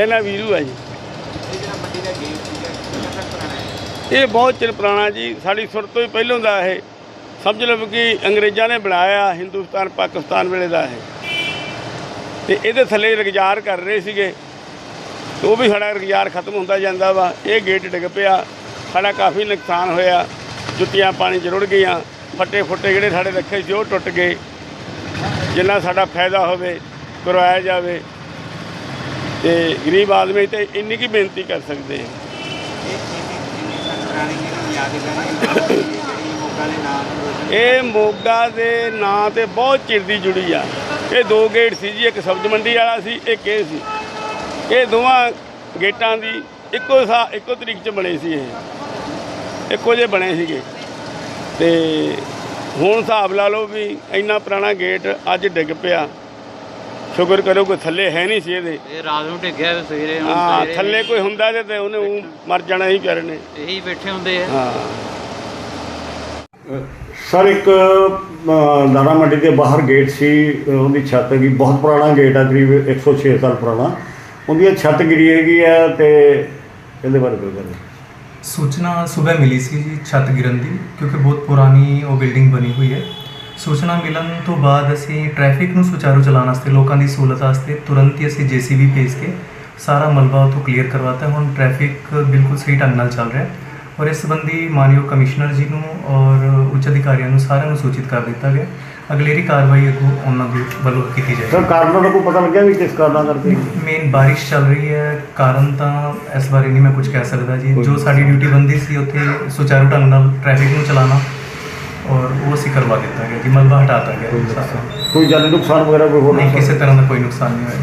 ਮੇਰਾ ਨਾਂ ਵੀਰੂ ਹੈ ਜੀ। ਇਹ ਬਹੁਤ ਚਿਰ ਪੁਰਾਣਾ ਜੀ, ਸਾਡੀ ਸੁਰ ਤੋਂ ਹੀ ਪਹਿਲੋਂ ਦਾ ਇਹ। ਸਮਝ ਲਓ ਕਿ ਅੰਗਰੇਜ਼ਾਂ ਨੇ ਬਣਾਇਆ ਹਿੰਦੁਸਤਾਨ, ਪਾਕਿਸਤਾਨ ਵੇਲੇ ਦਾ ਇਹ। ਤੇ ਇਹਦੇ ਥੱਲੇ ਰੁਜ਼ਗਾਰ ਕਰ ਰਹੇ ਸੀਗੇ। ਉਹ ਵੀ ਸਾਡਾ ਰੁਜ਼ਗਾਰ ਖਤਮ ਹੁੰਦਾ ਜਾਂਦਾ ਵਾ। ਇਹ ਗੇਟ ਡਿੱਗ ਪਿਆ। ਸਾਡਾ ਕਾਫੀ ਨੁਕਸਾਨ ਹੋਇਆ। ਜੁੱਤੀਆਂ ਪਾਣੀ 'ਚ ਰੁੜ ਗਈਆਂ। ਫੱਟੇ ਫੁੱਟੇ ਜਿਹੜੇ ਸਾਡੇ ਰੱਖੇ ਸੀ, ਉਹ ਟੁੱਟ ਗਏ। ਜਿੰਨਾ ਸਾਡਾ ਫਾਇਦਾ ਹੋਵੇ, ਕਰਵਾਇਆ ਜਾਵੇ। ਤੇ ਗਰੀਬ ਆਦਮੀ ਤੇ ਇੰਨੀ ਕੀ ਬੇਨਤੀ ਕਰ ਸਕਦੇ ਹਾਂ ਇਹ ਮੋਗਾ ਦੇ ਨਾਂ ਤੇ ਬਹੁਤ ਚਿਰ ਦੀ ਜੁੜੀ ਆ। ਇਹ ਦੋ ਗੇਟ ਸੀ ਜੀ, ਇੱਕ ਸਬਜ਼ ਮੰਡੀ ਵਾਲਾ ਸੀ, ਇੱਕ ਇਹ ਸੀ। ਇਹ ਦੋਵਾਂ ਗੇਟਾਂ ਦੀ ਇੱਕੋ ਸਾ, ਇੱਕੋ ਤਰੀਕ ਚ ਬਣੇ ਸੀ ਇਹ। ਇੱਕੋ ਜਿਹੇ ਬਣੇ ਸੀਗੇ। ਤੇ ਹੁਣ ਹਿਸਾਬ ਲਾ ਲਓ ਵੀ ਇੰਨਾ ਪੁਰਾਣਾ ਗੇਟ ਅੱਜ ਡਿੱਗ ਪਿਆ। ਸ਼ੁਕਰ ਕਰੋ ਕੋਈ ਥੱਲੇ ਹੈ ਨਹੀਂ ਸੀ ਇਹਦੇ। ਇਹ ਰਾਤ ਨੂੰ ਡਿੱਗਿਆ ਤੇ ਸਵੇਰੇ ਹੁਣ ਹਾਂ ਸਵੇਰੇ ਥੱਲੇ ਕੋਈ ਹੁੰਦਾ ਤੇ ਉਹਨੇ ਊਂ ਮਰ ਜਾਣਾ ਹੀ ਵਿਚਾਰੇ ਨੇ। ਇਹੀ ਬੈਠੇ ਹੁੰਦੇ ਆ। ਹਾਂ। ਸਰ ਇੱਕ ਅ, ਦਾਣਾ ਮੰਡੀ ਦੇ ਬਾਹਰ ਗੇਟ ਸੀ ਅ, ਉਹਦੀ ਛੱਤ ਹੈਗੀ ਬਹੁਤ ਪੁਰਾਣਾ ਗੇਟ ਆ ਕਰੀਬ 106 ਸਾਲ ਪੁਰਾਣਾ। ਉਹਦੀ ਛੱਤ ਗਿਰੀ ਹੈਗੀ ਆ ਤੇ ਇਹਦੇ ਬਾਰੇ ਕੋਈ ਗੱਲ ਸੂਚਨਾ ਸਵੇਰ ਮਿਲੀ ਸੀ ਜੀ ਛੱਤ ਗਿਰਨ ਦੀ ਕਿਉਂਕਿ ਬਹੁਤ ਪੁਰਾਣੀ ਉਹ ਬਿਲਡਿੰਗ ਬਣੀ ਹੋਈ ਹੈ। ਸੂਚਨਾ ਮਿਲਣ ਤੋਂ ਬਾਅਦ ਅਸੀਂ ਟ੍ਰੈਫਿਕ ਨੂੰ ਸੁਚਾਰੂ ਚਲਾਉਣ ਵਾਸਤੇ ਲੋਕਾਂ ਦੀ ਸਹੂਲਤ ਵਾਸਤੇ ਤੁਰੰਤ ਹੀ ਅਸੀਂ ਜੀਸੀਬੀ ਭੇਜ ਕੇ ਸਾਰਾ ਮਲਬਾ ਉੱਥੋਂ ਕਲੀਅਰ ਕਰਵਾਤਾ। ਹੁਣ ਟ੍ਰੈਫਿਕ ਬਿਲਕੁਲ ਸਹੀ ਢੰਗ ਨਾਲ ਚੱਲ ਰਿਹਾ ਹੈ ਔਰ ਇਸ ਸੰਬੰਧੀ ਮਾਨਯੋਗ ਕਮਿਸ਼ਨਰ ਜੀ ਨੂੰ ਔਰ ਉੱਚ ਅਧਿਕਾਰੀਆਂ ਨੂੰ ਸਾਰਿਆਂ ਨੂੰ ਸੂਚਿਤ ਕਰ ਦਿੱਤਾ ਗਿਆ। ਅਗਲੇਰੀ ਕਾਰਵਾਈ ਅੱਗੋਂ ਉਹਨਾਂ ਦੇ ਵੱਲੋਂ ਕੀਤੀ ਸਰ ਜਾਏਗੀ ਕਾਰਨਾਂ ਦਾ ਕੋਈ ਪਤਾ ਲੱਗਿਆ ਵੀ ਕਿਸ ਕਾਰਨਾਂ ਕਰਕੇ? ਮੇਨ ਬਾਰਿਸ਼ ਚੱਲ ਰਹੀ ਹੈ। ਕਾਰਨ ਤਾਂ ਇਸ ਬਾਰੇ ਨਹੀਂ ਮੈਂ ਕੁਝ ਕਹਿ ਸਕਦਾ ਜੀ। ਜੋ ਸਾਡੀ ਡਿਊਟੀ ਬੰਦੀ ਸੀ ਉੱਥੇ ਸੁਚਾਰੂ ਢੰਗ ਨਾਲ ਟ੍ਰੈਫਿਕ ਨੂੰ ਚਲਾਉਣਾ ਔਰ ਉਹ ਅਸੀਂ ਕਰਵਾ ਦਿੱਤਾ ਗਿਆ ਜੀ ਮਲਬਾ ਹਟਾਤਾ ਗਿਆ ਸਾਰਾ। ਕੋਈ ਜਾਨੀ ਨੁਕਸਾਨ ਵਗੈਰਾ ਕੋਈ ਹੋਰ ਨਹੀਂ ਕਿਸੇ ਤਰ੍ਹਾਂ ਦਾ ਕੋਈ ਨੁਕਸਾਨ ਨਹੀਂ ਹੋਇਆ